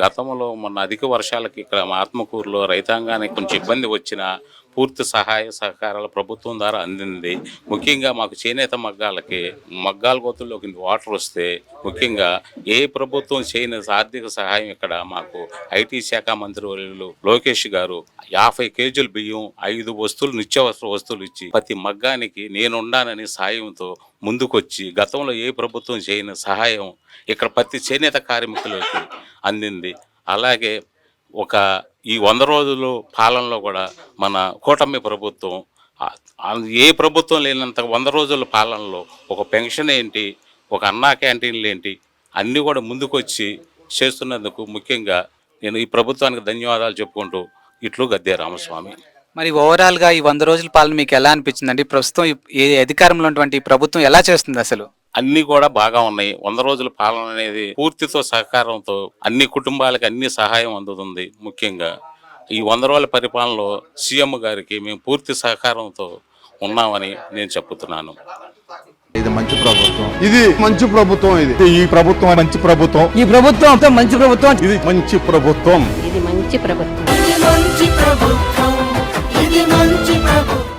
గతంలో మొన్న అధిక వర్షాలకి ఇక్కడ మా ఆత్మకూరులో రైతాంగానికి కొంచెం ఇబ్బంది వచ్చిన పూర్తి సహాయ సహకారాలు ప్రభుత్వం ద్వారా అందింది. ముఖ్యంగా మాకు చేనేత మగ్గాలకి మగ్గాల గోతుల్లోకి వాటర్ వస్తే ముఖ్యంగా ఏ ప్రభుత్వం చేయని ఆర్థిక సహాయం ఇక్కడ మాకు ఐటీ శాఖ మంత్రి వర్యులు లోకేష్ గారు యాభై కేజీల బియ్యం ఐదు వస్తువులు నిత్యావసర వస్తువులు ఇచ్చి ప్రతి మగ్గానికి నేనుండానని సాయంతో ముందుకొచ్చి గతంలో ఏ ప్రభుత్వం చేయని సహాయం ఇక్కడ ప్రతి చేనేత కార్మికులకి అందింది. అలాగే ఒక ఈ వంద రోజులు పాలనలో కూడా మన కూటమి ప్రభుత్వం ఏ ప్రభుత్వం లేనంత వంద రోజుల పాలనలో ఒక పెన్షన్ ఏంటి ఒక అన్నా క్యాంటీన్లు ఏంటి అన్నీ కూడా ముందుకొచ్చి చేస్తున్నందుకు ముఖ్యంగా నేను ఈ ప్రభుత్వానికి ధన్యవాదాలు చెప్పుకుంటూ ఇట్లు గద్దే రామస్వామి. మరి ఓవరాల్గా ఈ వంద రోజుల పాలన మీకు ఎలా అనిపించిందండి? ప్రస్తుతం ఈ- అధికారంలో ఉన్నటువంటి ప్రభుత్వం ఎలా చేస్తుంది అసలు? అన్ని కూడా బాగా ఉన్నాయి. వంద రోజుల పాలన అనేది పూర్తితో సహకారంతో అన్ని కుటుంబాలకి అన్ని సహాయం అందుతుంది ముఖ్యంగా. ఈ వంద రోజుల పరిపాలనలో సీఎం గారికి మేము పూర్తి సహకారంతో ఉన్నామని నేను చెప్తున్నాను ఇది మంచి ప్రభుత్వం. ఇది మంచి ప్రభుత్వం ఇది. ఈ ప్రభుత్వం మంచి ప్రభుత్వం. ఈ ప్రభుత్వం అంతా మంచి ప్రభుత్వం. ఇది మంచి ప్రభుత్వం. ఇది మంచి ప్రభుత్వం. ఇది మంచి ప్రభుత్వం. ఇది మంచి ప్రభుత్వం.